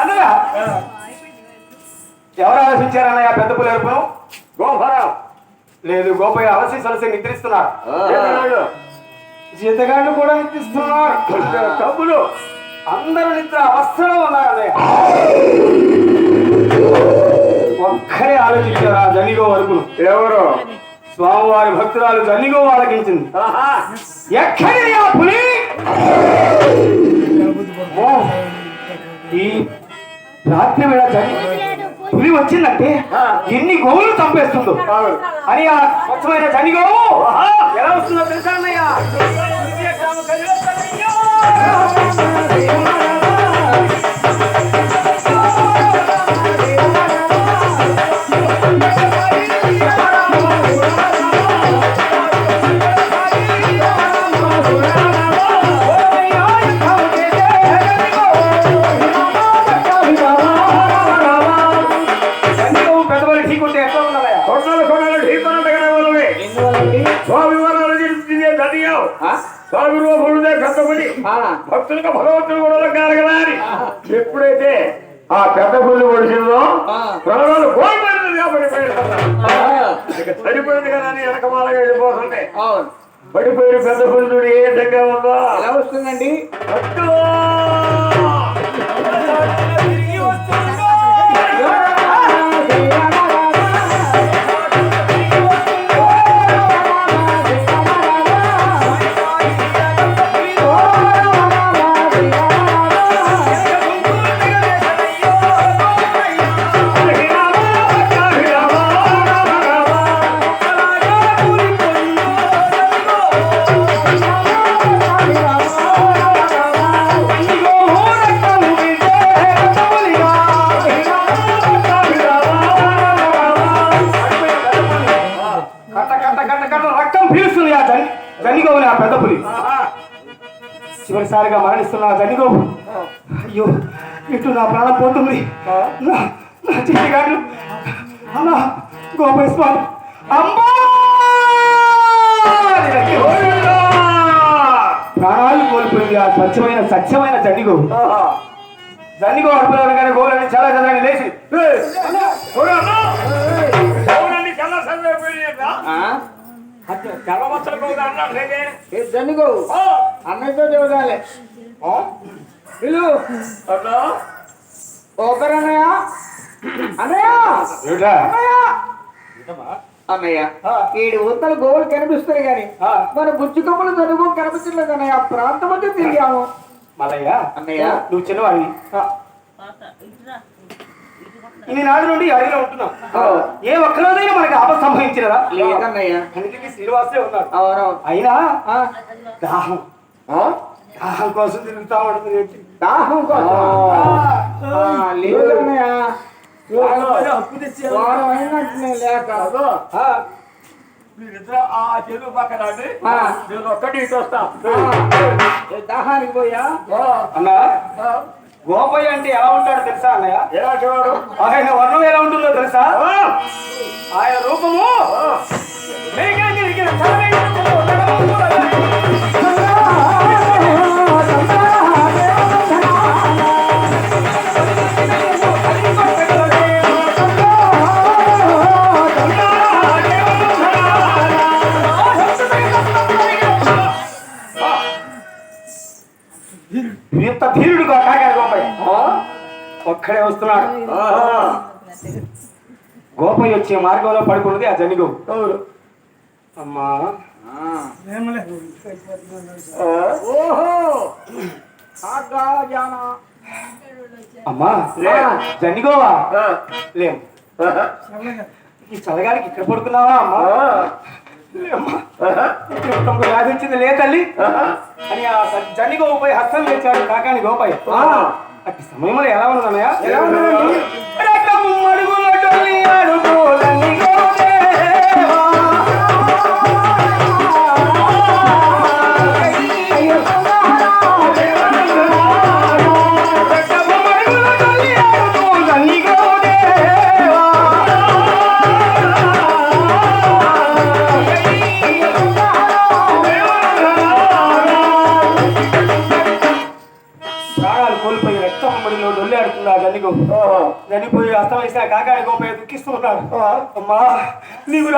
అన్నయ్య! ఎవరు ఆలోచించారన్నయ్య పెద్ద పులి ఎరుపును గోపురం లేదు గోపయ్య అలసి సలసి నిద్రిస్తున్నారు? జీతగాళ్ళు కూడా నిద్రిస్తున్నారు? తమ్ముడు అందరూ నిద్ర అవస్థలో ఉన్నారు అన్నయ్య. ఒక్కరే ఆలోచించారు ఆ జనిగో వరకును ఎవరు? స్వామివారి భక్తురాలు జనిగో ఆలకించింది ఆహా. ఎక్కడి ఆ పులి? ఈ రాత్రి వేళ జని పులి వచ్చిందంటే ఎన్ని గోవులు చంపేస్తుందో. అని ఆ స్వచ్ఛమైన జనిగోవు ఎలా వస్తుందో తెలుసా అన్నయ్య? పెద్దపులి. భక్తులకు భగవంతుడు కూడా కలగలని ఎప్పుడైతే ఆ పెద్ద పుల్లి పొడిచిందో ప్రాణాలు కోల్పోయింది కాబట్టి చనిపోయింది కదా అని వెనకమాలగా వెళ్ళిపోతుంది పడిపోయిన పెద్ద పుల్లుడు ఏ విధంగా ఉందో. ఎలా వస్తుందండి? జనిగోవుని ఆ పెద్ద పులి. చివరిసారిగా మరణిస్తున్న ఆ జనిగోవు అయ్యో ఇటు నా ప్రాణం పోతుంది. నా నా చిట్టిగాడు అన్నా అమ్మా ప్రాణాలు కోల్పోయింది ఆ స్వచ్ఛమైన సత్యమైన జనిగోవు ఆహా. జనిగో అడుపులనగానే గోవులని చాలా చదవని లేచి ఏయ్! చూడు అన్నా! ఎవరన్నీ తెల్ల సందే పోయినారా? తెల్ల మచ్చలు కూడా అన్నాడు లేదే. జన్నుగో ఆ! అన్నయ్యతో చెబుతాలే పిలు అన్నా? ఓపెన్ అన్నయ్య? ఏడు గోవులు కనిపిస్తాయి కానీ. మన బుజ్జి కొమ్మలు జనుగో కనిపించలేదు అన్నయ్య. ఆ ప్రాంతం అంతా తిరిగాము. మల్లయ్య అన్నయ్య. నువ్వు చిన్నవాడివి. ఇన్ని నాడు నుండి ఈ అడవిలో ఉంటున్నావు. ఏ ఒక్కరోజైనా మనకి ఆపద సంభవించినదా లేదన్నయ్య. అన్నిటికీ శ్రీనివాసే ఉన్నాడు. అవునవును. అయినా దాహం. ఆ? దాహం కోసం తిరుగుతా ఉంటుంది? దాహం కోసం? ఆ, లేదన్నయ్య. ఆ, మీరిద్దరు ఆ చెరువు పక్కన. నేను ఒక్కటి ఇటు వస్తా. దాహానికి పోయా? అన్నా గోపయ్య అంటే ఎలా ఉంటాడో తెలుసా అన్నయ్య? ఎలాంటి వాడు? ఆయన వర్ణం ఎలా ఉంటుందో తెలుసా? ఆయన రూపము వచ్చే మార్గంలో పడుకున్నది ఆ జనిగో అవును. అమ్మా అమ్మా లే. జనిగోవా ఆ. లేం. ఈ చల్లగాలికి ఇక్కడ పడుకున్నావా అమ్మా. తమకు వ్యాధి వచ్చింది లే తల్లి. అని ఆ జని గోపై హస్తం లేచాడు కాకాని గోపై ఆ. అట్టి సమయంలో ఎలా ఉన్నదన్నయ్య ఎలా ఉన్నదండి? பாடுபோது நிகோதே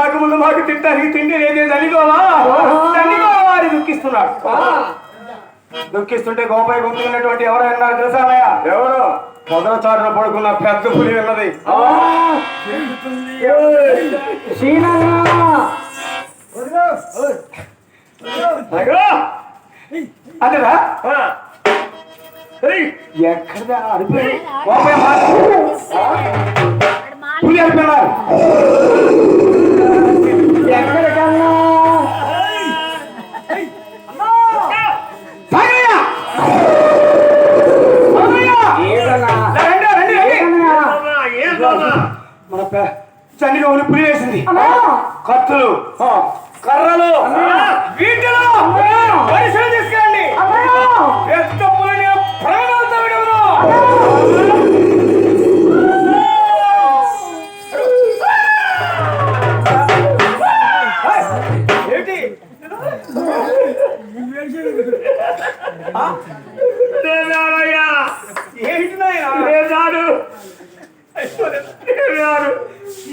రాకముందు మాకు తింటానికి తిండి లేదే చనిగోవా చనిగోవా అని దుఃఖిస్తున్నాడు. దుఃఖిస్తుంటే గోపయ్య గుంతున్నటువంటి ఎవరైనా తెలుసా అన్నయ్య? ఎవరు? చాటున పడుకున్న పెద్ద పులి ఉన్నది! అదేరా! ఎక్కడ గోపయ్య మాట పులి అరిపోయినారు ఎక్కడికన్నా? మన చండిగౌని పులి వేసింది. కత్తులు. ఏంటి నాయనా? దేవాడు! దేవాడు!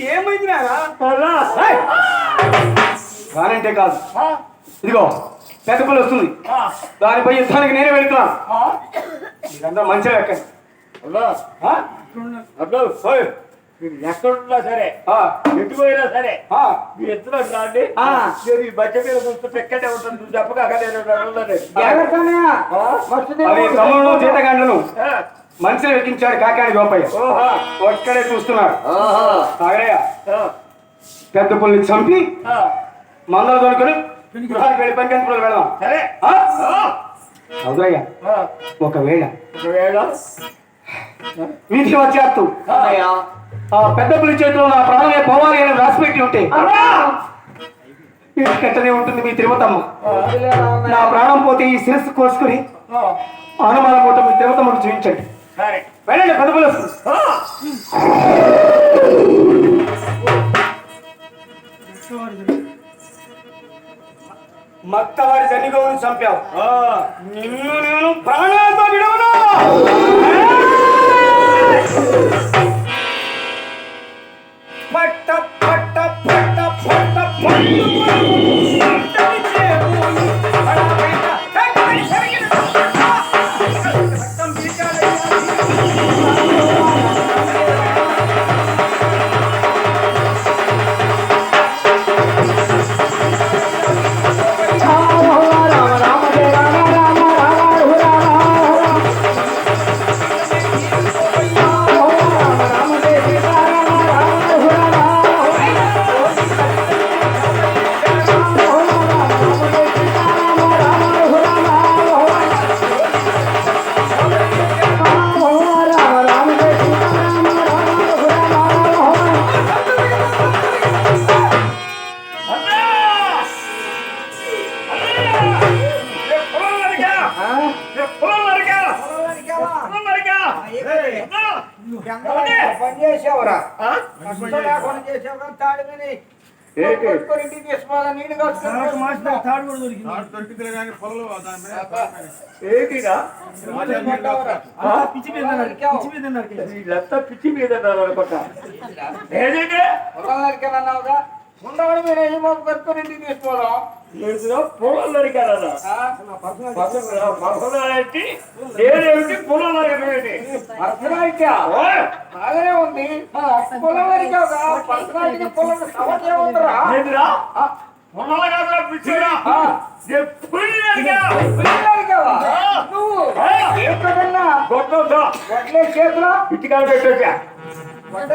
ఏమైంది నాయనా? అలా! ఏయ్! కానంటే కాదు ఇదిగో పెద్ద పులి వస్తుంది దానిపై యుద్ధానికి నేనే వెళ్తున్నాను మీరందరూ మంచిగా ఎక్కండి! ఆ? అబ్బో! మీరు ఎక్కడున్నా సరే ఎటు పోయినా సరే ఆ, మీ ఎత్తున రాండి. ఆ. నేను ఈ బచ్చ మీద కూర్చుంటే ఎక్కడే ఉంటుంది నువ్వు చెప్పగాక నేను జీతగాండ్లను ఎక్కించాడు కాకాని గోపయ్య. ఓహో! ఒక్కడే చూస్తున్నాడు! సాగరయ్య. పెద్ద పుల్ని చంపి ఆ. మందలు దొరుకుని గృహానికి వెళ్ళి పని పుల్లలు వెళదాం? సరే. ఆ. ఒకవేళ ఒకవేళ. వీధి ఆ పెద్ద పులి చేతిలో నా ప్రాణమే పోవాలి అని రాసిపెట్టి ఉంటే ఇంటికట్టనే ఉంటుంది మీ తిరుమతమ్మ నా ప్రాణం పోతే ఈ శిరస్సు కోసుకుని ఆ. అనుమానం పూట మీ తిరుమతమ్మకు చూపించండి. వెళ్ళండి పెద్ద పులి. మత్తవారి జనిగోని చంపావు. ఆ. నిన్ను నేను ప్రాణాలతో విడవను. 欢迎光临。వీళ్ళంతా పిచ్చి మీద అనుకుంటా. ఏంటంటే పొలాలకెళ్ళన్నావుగా ఉండవని మీరు ఏం బాబు కట్టుకొని ఇంటికి తీసుకోవడం ఏంటిదో పొలం నరికారన్నా పర్సనాలిటీ నేనేమిటి? పొలం నరకమేంటి పర్సనాలిటీ ఉంది. పొలం పర్సనాలిటీ పొలం సమస్య కాదురా పిచ్చిరా చేతిలో? ఇటుకాడ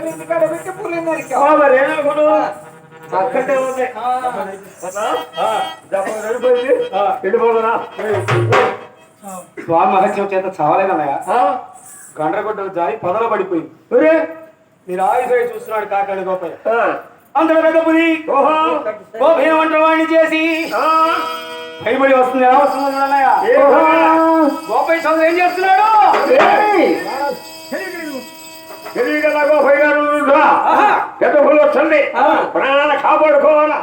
ఇంటికాడ పెట్టి మరి ఏమనుకున్నావు అక్కడే ఉంది. వెళ్ళిపోయింది స్వామి మహత్యం చేత చావలేదన్నయ్య గండ్రగొడ్డలు జారి పొదలో పడిపోయింది. మీరు ఆయుధ చూస్తున్నాడు కాకాని గోపయ్య. ఆ, అందరూ పెద్ద పులి ఓహో వంట వాడిని చేసి. పైబడి వస్తుంది ఎలా వస్తుందో ఏ చేస్తున్నాడు? తెలియగల గోపయ్య గారు. పెద్ద పులి వస్తుంది ప్రాణాలు కాపాడుకోవాలా?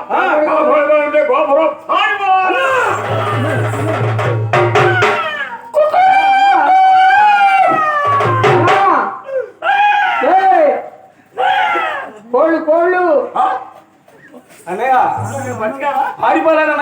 বলেন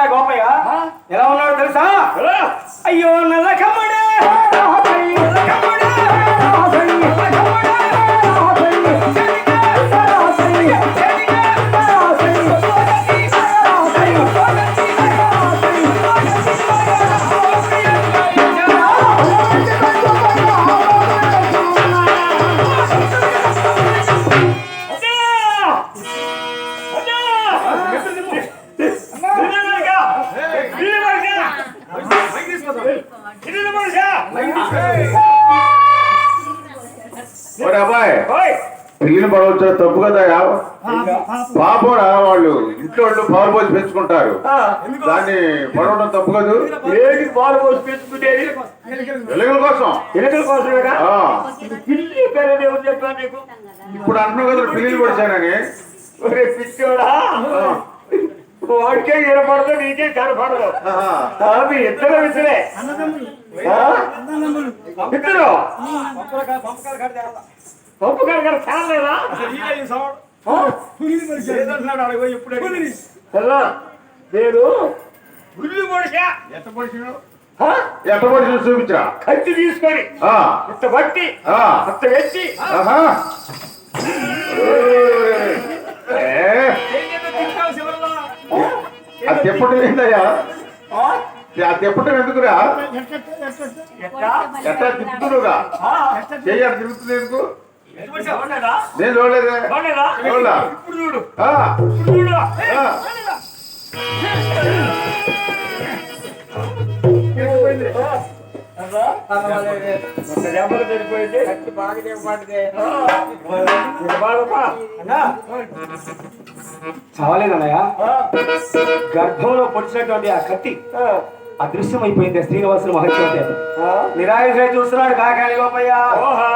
పడవడం తప్పు కాదు. ఏది పాలు పోసి పెంచుకునేది వెలుగుల కోసం. ఎలుకల కోసమేగా ఆ, పిల్లి పేరేది ఎవరు చెప్పాను నీకు? ఇప్పుడు అంటున్నావు కదా పిల్లిని పడిచానని ఒరే పిచ్చోడా. వాడికే వినపడదు నీకే కనపడదు. మీ ఇద్దరు విసిరే? ఇద్దరు? పప్పు కనుక చాలేదా నేను ఉల్లి పొడిచా ఆ? ఎట్ట పడిచిన చూపించరా? కత్తి తీసుకొని ఇంత బట్టి. అంత వెచ్చి అది తిప్పటం ఏంటయ్యా ఆ? తిప్పటం ఎందుకురా? ఎట్టా? ఆ, చెయ్యాలి తిరుగుతుంది ఎందుకు? నేను చూడలేదే. బాగున్నాడా? చూడలా? ఇప్పుడు చూడు. ఆ, ఇప్పుడు చూడు. దెబ్బలు సరిపోయింది బాగా చావలేదన్నయ్య గర్భంలో పొడిచినటువంటి ఆ కత్తి అదృశ్యమైపోయింది శ్రీనివాసులు మహత్యం నిరాయుధ చూస్తున్నాడు కాకాని గోపయ్య. ఓహా.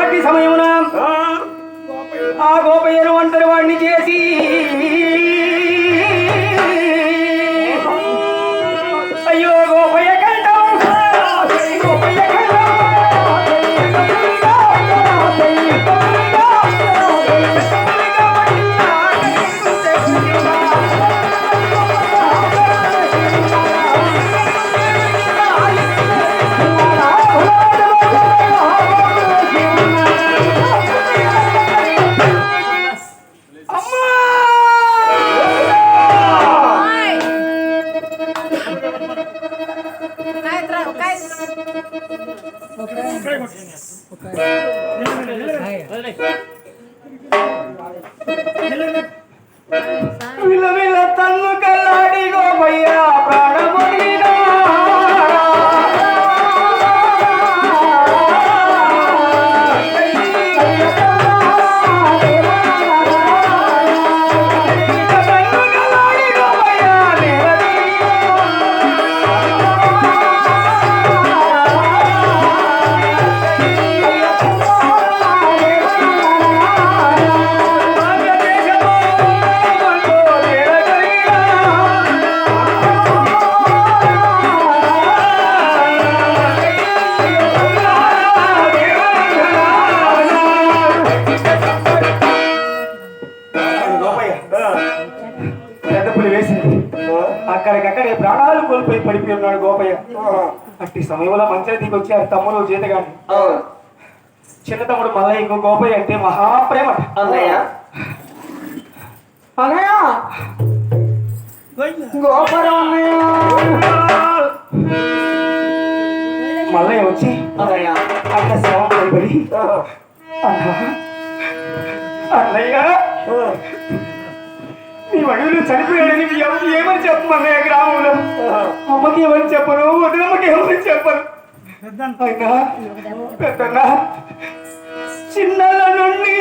అట్టి సమయమున ఆ, ఆ గోపయ్యను ఒంటరి వాడిని చేసి విలవిల తన్ను కల్లాడి గోపయ్య పడిపోయి ఉన్నాడు గోపయ్య. అట్టి సమయంలో మంచి దిగి వచ్చి ఆ తమ్ముడు జీతగాని. చిన్న తమ్ముడు మల్లయ్యకు గోపయ్య అంటే మహాప్రేమ అన్నయ్య? అన్నయ్య! గోపురం అన్నయ్య! మల్లయ్య వచ్చి అన్నయ్య? అక్క శవం పడిపడి అన్నా అన్నయ్య! వడిలో చనిపోయాడని అమ్మకి ఏమని చెప్పమన్నయ్య గ్రామంలో? అమ్మకి ఏమని చెప్పను? వదినమ్మకి ఏమని చెప్పను? అయినా పెద్దన్న. చిన్నల నుండి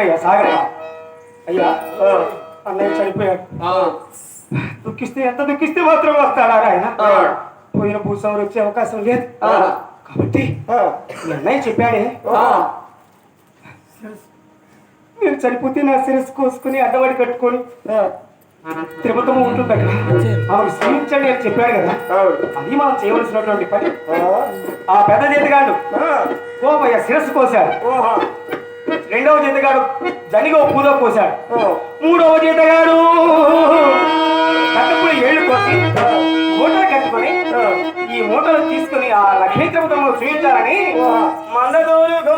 అయ్యా సాగర్ అయ్యా అన్నయ్య చనిపోయాడు. దుఃఖిస్తే ఎంత దుఃఖిస్తే మాత్రం వస్తాడా ఆయన? పోయిన భూస్వాములు వచ్చే అవకాశం లేదు. కాబట్టి అన్నయ్య చెప్పాడే. నేను చనిపోతే నా శిరస్సు కోసుకుని అడ్డవాడి కట్టుకొని తిరుపతము ఉంటుంది అక్కడ. ఆమెను స్మరించండి అని చెప్పాడు కదా. అది మనం చేయవలసినటువంటి పని. ఆ. పెద్ద చేతిగాడు కోపయ్య శిరస్సు కోశాడు. రెండవ చేతగాడు జనిగో పూజ కోసాడు మూడవ చేతగాడు కట్టపుడు ఏళ్ళు కోసి మోటార్ కట్టుకుని ఈ మోటార్ తీసుకుని ఆ లక్ష్మీ తిరుపతంలో చూయించాలని మందదోలు